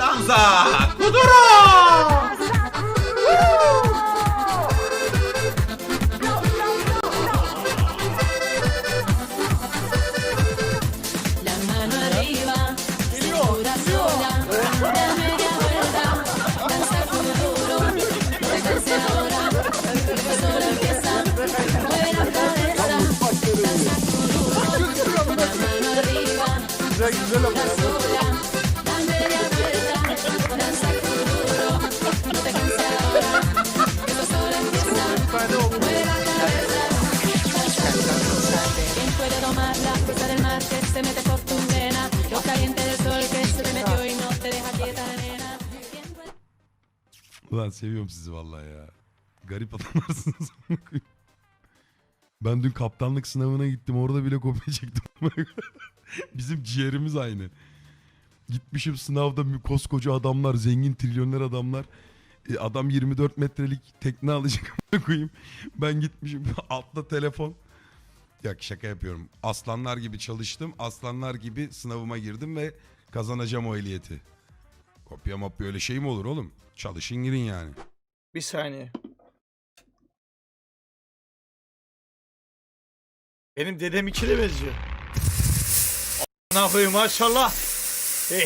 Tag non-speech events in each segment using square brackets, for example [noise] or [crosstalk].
Danza Kuduro! Ulan seviyorum sizi vallahi ya. Garip adamlarsınız. ben dün kaptanlık sınavına gittim. Orada bile kopya çektim. [laughs] Bizim ciğerimiz aynı. Gitmişim sınavda koskoca adamlar, zengin trilyoner adamlar. E, adam 24 metrelik tekne alacak [laughs] koyayım. Ben gitmişim [laughs] altta telefon. Ya şaka yapıyorum. Aslanlar gibi çalıştım. Aslanlar gibi sınavıma girdim ve kazanacağım o ehliyeti. Kopya mapya öyle şey mi olur oğlum? Çalışın girin yani. Bir saniye. Benim dedem ikile benziyor. Ne koyayım maşallah. Be.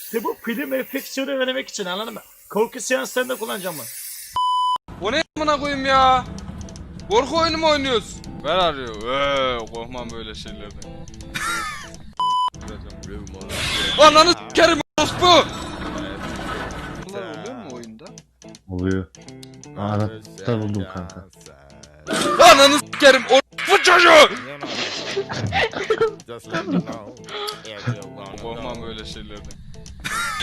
İşte bu film enfeksiyonu önlemek için anladın mı? Korku seanslarında kullanacağım bunu. O ne amına koyayım ya? Korku oyunu mu oynuyoruz? Ver arıyor. Eee korkmam böyle şeylerden. [laughs] Ananı s**kerim orospu! Bunlar oluyor mu oyunda? Oluyor. Anahtar buldum kanka. Ananı s**kerim orospu çocuğu! Korkmam böyle şeylerden.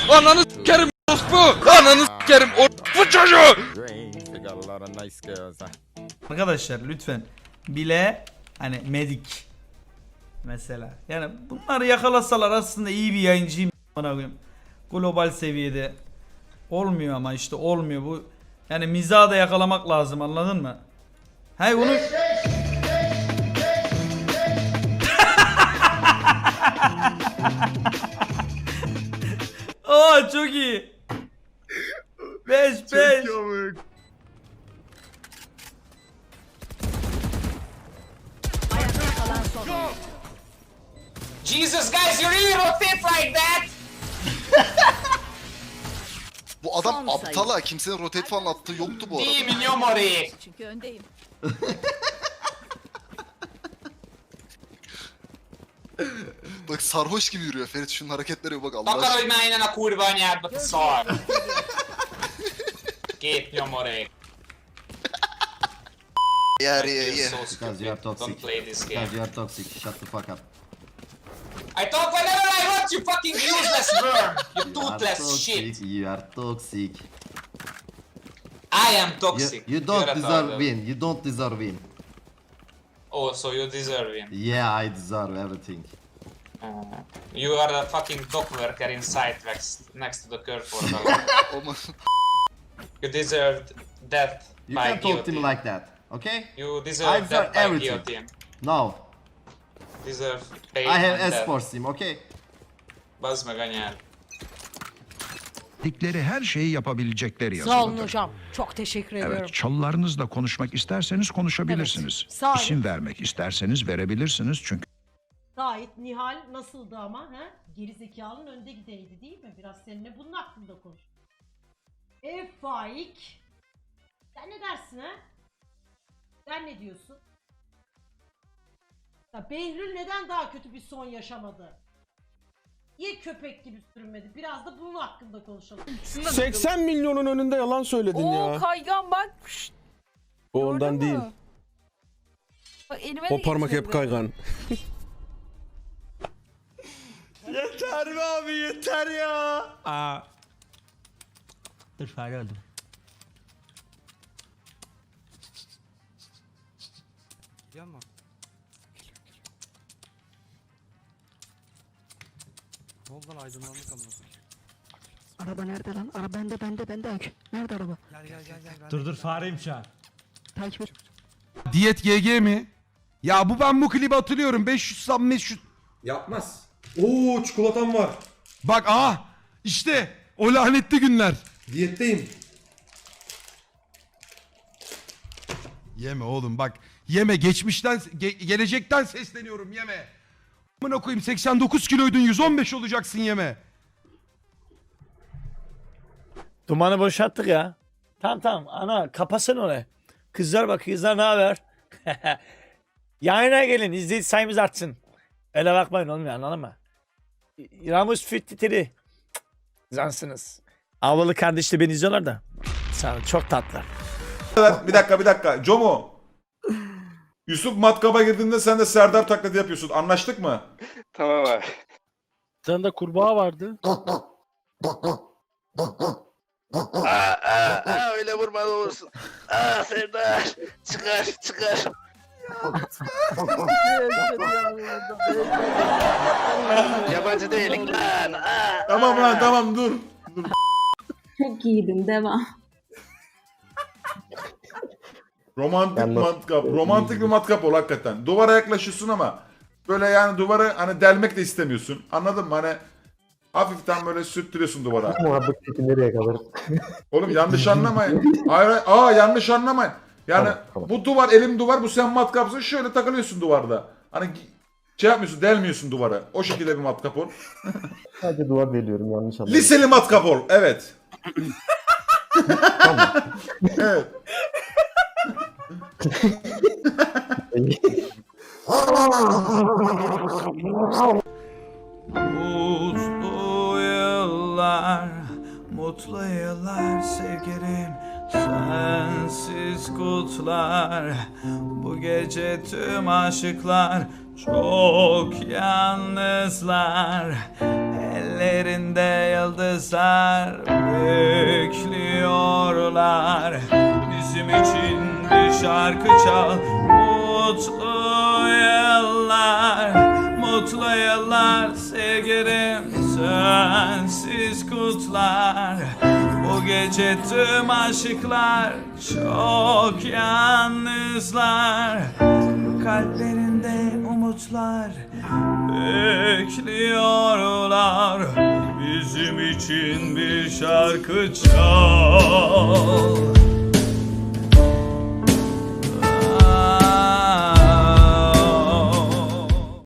Ananı s**kerim orospu! Ananı s**kerim orospu çocuğu! Arkadaşlar lütfen bile hani medik mesela. Yani bunları yakalasalar aslında iyi bir yayıncıyım bana koyayım. Global seviyede olmuyor ama işte olmuyor bu. Yani mizahı da yakalamak lazım anladın mı? Hay onu Aa [laughs] çok iyi. 5 5. adam aptal ha. Kimsenin rotate falan attığı yoktu bu arada. Değil milyon orayı. Çünkü öndeyim. [laughs] Bak sarhoş gibi yürüyor Ferit. Şunun hareketlere bir bak Allah aşkına. na innen a kurva anyádba, szar. Két nyomorék. Yeah, yeah, yeah. Because you are toxic. Don't play this game. Because you are toxic. Shut the fuck up. I talk whenever I want, you fucking useless worm. You You are toothless shit. toxic. You are toxic. I am You, toxic. you You're don't a deserve retarded. win. You don't deserve win. Oh, so you deserve him. Yeah, I deserve everything. Uh, you are a fucking dock worker inside Sidewax next to the curve portal. [laughs] Ama you deserved death You by can talk to me guillotine. like that. Okay? You I deserve deserve death by everything. guillotine. No. Deserve pain I have and death. S-Force team. Okay? Anyád. Dikleri her şeyi yapabilecekleri Sağ olun yazılıdır. hocam. Çok teşekkür ediyorum. Evet, çalılarınızla konuşmak isterseniz konuşabilirsiniz. Evet, sağ olun. İsim vermek isterseniz verebilirsiniz çünkü Gayet Nihal nasıldı ama ha? Gerizekalının önde gideydi değil mi? Biraz seninle bunun hakkında konuş. Ev faik. Sen ne dersin ha? Sen ne diyorsun? Ya Behlül neden daha kötü bir son yaşamadı? Niye köpek gibi sürünmedi? Biraz da bunun hakkında konuşalım. 80 milyonun önünde yalan söyledin Oo ya. kaygan bak. Şşt, O gördün ondan mü? değil. Bak elime O de parmak hep getirdi. kaygan. [laughs] Yeter be abi yeter ya. Aa. Dur fare öldüm. Araba nerede lan? Araba bende bende bende Ak. Nerede araba? Dur dur fareyim şu an. Takip et. Diyet GG mi? Ya bu ben bu klibi hatırlıyorum. 500 sam 500. Yapmaz. Oo çikolatam var. Bak ah İşte o lanetli günler. Diyetteyim. Yeme oğlum bak. Yeme geçmişten ge- gelecekten sesleniyorum yeme. Amına koyayım 89 kiloydun 115 olacaksın yeme. Dumanı boşalttık ya. Tamam tamam ana kapasın onu. Kızlar bak kızlar ne haber? [laughs] Yayına gelin izleyici sayımız artsın. Öyle bakmayın oğlum ya anladın mı? Ramus Füttitiri. Zansınız. Avlalı kardeş de beni izliyorlar da. Sağ olun çok tatlı. Bir dakika bir dakika. Jomo. Yusuf matkaba girdiğinde sen de Serdar taklidi yapıyorsun. Anlaştık mı? Tamam abi. Sende kurbağa vardı. Aa, aa, aa, öyle vurma ne olursun. Aa Serdar. Çıkar çıkar. Yabancı değilik lan. Aa, Tamam lan tamam dur. Çok iyiydin devam. Romantik matkap. Romantik bir matkap ol hakikaten. Duvara yaklaşıyorsun ama böyle yani duvarı hani delmek de istemiyorsun. Anladın mı? Hani hafiften böyle sürttürüyorsun duvara. Muhabbet nereye kadar? [laughs] Oğlum yanlış anlamayın. Hayır, hayır. aa yanlış anlamayın. Yani bu duvar elim duvar bu sen matkapsın şöyle takılıyorsun duvarda. Hani şey yapmıyorsun delmiyorsun duvara. O şekilde bir matkap ol. [laughs] Sadece duvar deliyorum yanlış anladım. Liseli matkap ol. Evet. [laughs] evet. Mutlu yıllar, mutlu yıllar sevgilim. Sensiz kutlar, bu gece tüm aşıklar Çok yalnızlar, ellerinde yıldızlar Bekliyorlar, bizim için bir şarkı çal Mutlu yıllar Mutlu yıllar sevgilim sensiz kutlar. Bu gece tüm aşıklar çok yalnızlar. Kalplerinde umutlar. Bekliyorlar Bizim için bir şarkı çal